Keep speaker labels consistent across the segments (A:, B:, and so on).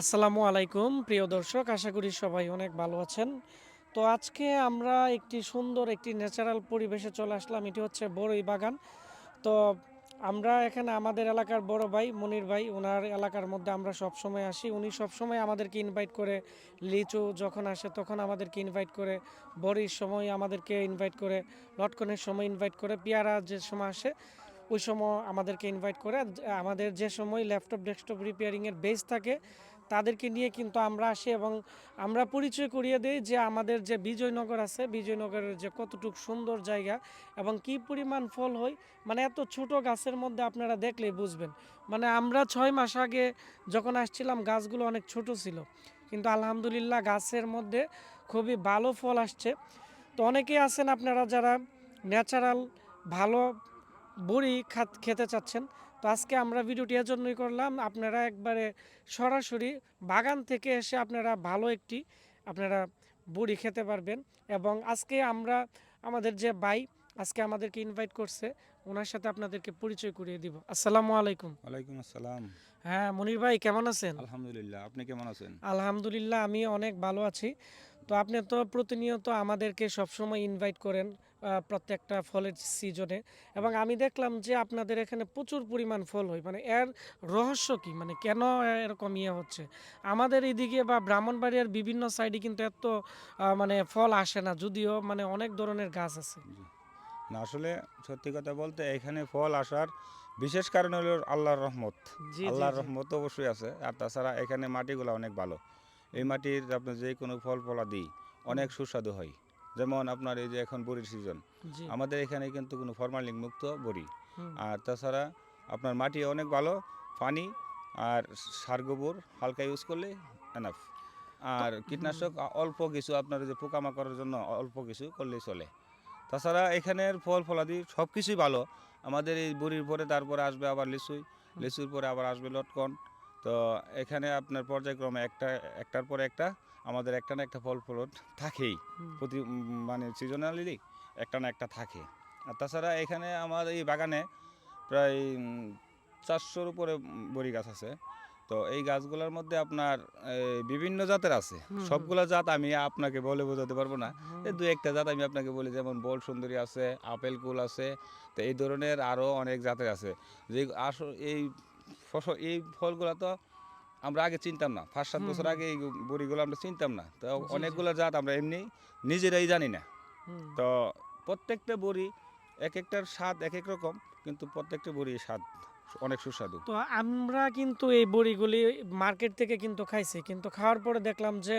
A: আসসালামু আলাইকুম, প্রিয় দর্শক, আশা করি সবাই অনেক ভালো আছেন। তো আজকে আমরা একটি সুন্দর একটি ন্যাচারাল পরিবেশে চলে আসলাম, এটি হচ্ছে বড়ই বাগান। তো আমরা এখানে আমাদের এলাকার বড় ভাই মনির ভাই ওনার এলাকার মধ্যে আমরা সব সময় আসি। উনি সব সময় আমাদেরকে ইনভাইট করে, লিচু যখন আসে তখন আমাদেরকে ইনভাইট করে, বড়ির সময় আমাদেরকে ইনভাইট করে, লটকনের সময় ইনভাইট করে, পেয়ারা যে সময় আসে, ওই সময় আমাদেরকে ইনভাইট করে। আমাদের যে সময় ল্যাপটপ ডেস্কটপ রিপেয়ারিংয়ের বেস থাকে তাদেরকে নিয়ে কিন্তু আমরা আসি এবং আমরা পরিচয় করিয়ে দিই যে আমাদের যে বিজয়নগর আছে, বিজয়নগরের যে কতটুকু সুন্দর জায়গা এবং কি পরিমাণ ফল হয় মানে এত ছোট গাছের মধ্যে আপনারা দেখলেই বুঝবেন। মানে আমরা ছয় মাস আগে যখন আসছিলাম, গাছগুলো অনেক ছোট ছিল। কিন্তু আলহামদুলিল্লাহ গাছের মধ্যে খুবই ভালো ফল আসছে। তো অনেকেই আছেন আপনারা যারা ন্যাচারাল, ভালো বড়ি খাত- খেতে চাচ্ছেন তো আজকে আমরা ভিডিওটি এজন্যই করলাম আপনারা একবারে সরাসরি বাগান থেকে এসে আপনারা ভালো একটি আপনারা বড়ি খেতে পারবেন এবং আজকে আমরা আমাদের যে ভাই আজকে আমাদেরকে ইনভাইট করছে ওনার সাথে আপনাদেরকে পরিচয় করিয়ে দিব। আসসালামু আলাইকুম।
B: ওয়ালাইকুম আসসালাম।
A: হ্যাঁ মনির ভাই কেমন আছেন?
B: আলহামদুলিল্লাহ আপনি কেমন আছেন?
A: আলহামদুলিল্লাহ আমি অনেক ভালো আছি। তো আপনি তো প্রতিনিয়ত আমাদেরকে সবসময় ইনভাইট করেন প্রত্যেকটা ফলের সিজনে এবং আমি দেখলাম যে আপনাদের এখানে প্রচুর পরিমাণ ফল হয়। মানে এর রহস্য কি? মানে কেন এরকম ইয়ে হচ্ছে? আমাদের এইদিকে বা ব্রাহ্মণবাড়িয়ার বিভিন্ন সাইডে কিন্তু এত মানে ফল আসে না। যদিও মানে অনেক ধরনের গাছ আছে।
B: না আসলে সত্যি কথা বলতে এখানে ফল আসার বিশেষ কারণ হলো আল্লাহর রহমত। আল্লাহর রহমত অবশ্যই আছে। আর তাছাড়া এখানে মাটিগুলো অনেক ভালো। এই মাটির আপনার যে কোনো ফল ফলা দিই অনেক সুস্বাদু হয়। যেমন আপনার এই যে এখন বড়ির সিজন আমাদের এখানে কিন্তু কোনো ফরমালিন মুক্ত বড়ি। আর তাছাড়া আপনার মাটি অনেক ভালো পানি আর সার গোবর হালকা ইউজ করলে এনাফ আর কীটনাশক অল্প কিছু আপনার যে পোকামাকড়ের জন্য অল্প কিছু করলেই চলে। তাছাড়া এখানের ফল ফলাদি সব কিছুই ভালো। আমাদের এই বড়ির পরে তারপরে আসবে আবার লিচুই লিচুর পরে আবার আসবে লটকন। তো এখানে আপনার পর্যায়ক্রমে একটা একটার পরে একটা আমাদের একটা না একটা ফল ফলন থাকেই। প্রতি মানে সিজনালি একটা না একটা থাকে। আর তাছাড়া এখানে আমার এই বাগানে প্রায় চারশোর উপরে বড়ি গাছ আছে। তো এই গাছগুলোর মধ্যে আপনার বিভিন্ন জাতের আছে। সবগুলো জাত আমি আপনাকে বলে বোঝাতে পারব না। এই দু একটা জাত আমি আপনাকে বলি যেমন বল সুন্দরী আছে আপেল কুল আছে। তো এই ধরনের আরও অনেক জাতের আছে। যে এই ফসল এই ফলগুলো তো আমরা আগে চিনতাম না। পাঁচ সাত বছর আগে এই বড়িগুলো আমরা চিনতাম না। তো। অনেকগুলো জাত আমরা এমনি নিজেরাই জানি না। তো প্রত্যেকটা বড়ি এক একটার স্বাদ এক এক রকম কিন্তু প্রত্যেকটা বড়ি স্বাদ অনেক সুস্বাদু।
A: তো আমরা কিন্তু এই বড়িগুলি মার্কেট থেকে কিন্তু খাইছি। কিন্তু খাওয়ার পরে দেখলাম যে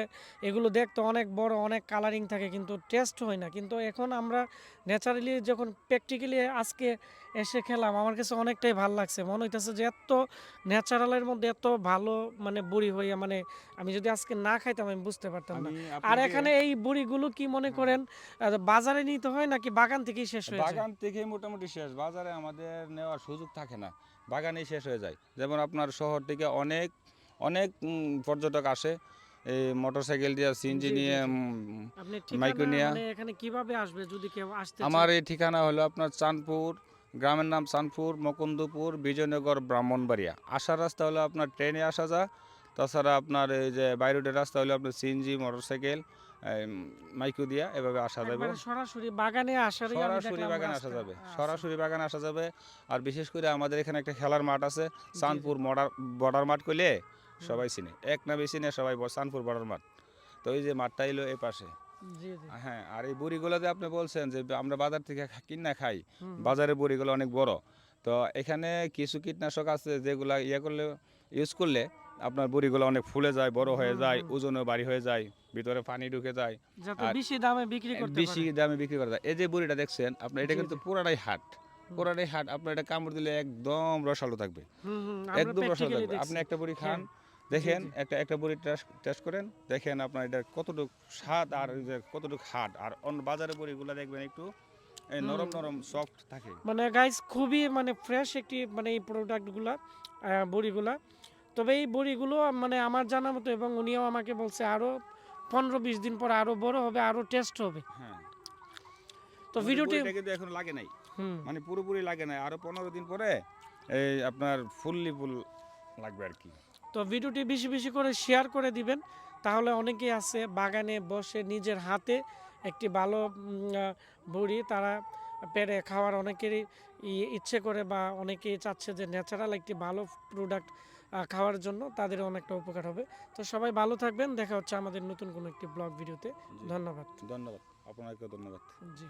A: এগুলো দেখতে অনেক বড় অনেক কালারিং থাকে কিন্তু টেস্ট হয় না। কিন্তু এখন আমরা ন্যাচারালি যখন প্র্যাকটিক্যালি আজকে এসে খেলাম আমার কাছে অনেকটাই ভালো লাগছে। মনে হইতেছে যে এত ন্যাচারালের মধ্যে এত ভালো মানে বড়ি হইয়া মানে আমি যদি আজকে না খাইতাম আমি বুঝতে পারতাম না। আর এখানে এই বড়িগুলো কি মনে করেন বাজারে নিতে হয় নাকি বাগান থেকেই শেষ হয়ে
B: বাগান থেকে মোটামুটি শেষ। বাজারে আমাদের নেওয়ার সুযোগ থাকে না। বাগানেই শেষ হয়ে যায়। যেমন আপনার শহর থেকে অনেক অনেক পর্যটক আসে। এই মোটরসাইকেল দিয়ে সিএনজি নিয়ে মাইকোনিয়া।
A: ঠিকানা মানে এখানে কীভাবে আসবে যদি কেউ আসতে
B: আমার এই ঠিকানা হলো আপনার চাঁদপুর গ্রামের নাম চাঁদপুর মুকুন্দপুর বিজয়নগর ব্রাহ্মণবাড়িয়া। আসার রাস্তা হলো আপনার ট্রেনে আসা যায়। তাছাড়া আপনার এই যে বাইরোডের রাস্তা হলো আপনার সিএনজি মোটরসাইকেল। মাইকো দিয়া এভাবে আসা যাবে।
A: সরাসরি বাগানে আসারই
B: সরাসরি বাগানে আসা যাবে।
A: আচ্ছা।
B: সরাসরি বাগানে আসা যাবে। আর বিশেষ করে আমাদের এখানে একটা খেলার মাঠ আছে চাঁদপুর মডার বর্ডার মাঠ কইলে সবাই চিনে। এক না বেশি না সবাই চাঁদপুর বর্ডার মাঠ। তো ওই যে মাঠটা এলো এই পাশে। হ্যাঁ আর এই বড়িগুলো যে আপনি বলছেন যে আমরা বাজার থেকে কিনা খাই। বাজারে বড়িগুলো অনেক বড়। তো এখানে কিছু কীটনাশক আছে যেগুলা ইয়ে করলে ইউজ করলে আপনার বড়িগুলো অনেক ফুলে যায় বড় হয়ে যায়। ওজনও বাড়ি হয়ে যায় ভিতরে পানি ঢুকে যায়।
A: বেশি দামে বিক্রি
B: বেশি দামে বিক্রি করা যায়। এই যে বড়িটা দেখছেন আপনার এটা কিন্তু পুরাটাই হাট। পুরাটাই হাট আপনার এটা কামড় দিলে একদম রসালো থাকবে। একদম রসালো থাকবে। আপনি একটা বড়ি খান
A: হ্যাঁ।
B: দেখেন একটা একটা বড়ি টেস্ট করেন দেখেন আপনার এটা কতটুকু স্বাদ আর কতটুকু হাট। আর অন্য বাজারে বড়িগুলো দেখবেন একটু নরম নরম সফট থাকে।
A: মানে গাইস খুবই মানে ফ্রেশ একটি মানে এই প্রোডাক্টগুলা বড়িগুলা। তবে এই বড়িগুলো মানে আমার জানা মতো এবং উনিও আমাকে বলছে আরও পনেরো বিশ দিন পর আরও বড় হবে আরও টেস্ট হবে।
B: হ্যাঁ।
A: তো ভিডিওটি
B: কিন্তু এখন লাগে নাই। মানে পুরোপুরি লাগে নাই। আরও পনেরো দিন পরে এই আপনার ফুললি ফুল লাগবে আর কি।
A: তো ভিডিওটি বেশি বেশি করে শেয়ার করে দিবেন। তাহলে অনেকেই আছে বাগানে বসে নিজের হাতে একটি ভালো বড়ি তারা পেরে খাওয়ার অনেকেরই ইচ্ছে করে বা অনেকেই চাচ্ছে যে ন্যাচারাল একটি ভালো প্রোডাক্ট খাওয়ার জন্য তাদের অনেকটা উপকার হবে। তো সবাই ভালো থাকবেন। দেখা হচ্ছে আমাদের নতুন কোনো একটি ব্লগ ভিডিওতে ধন্যবাদ।
B: ধন্যবাদ। আপনাকে ধন্যবাদ।
A: জি।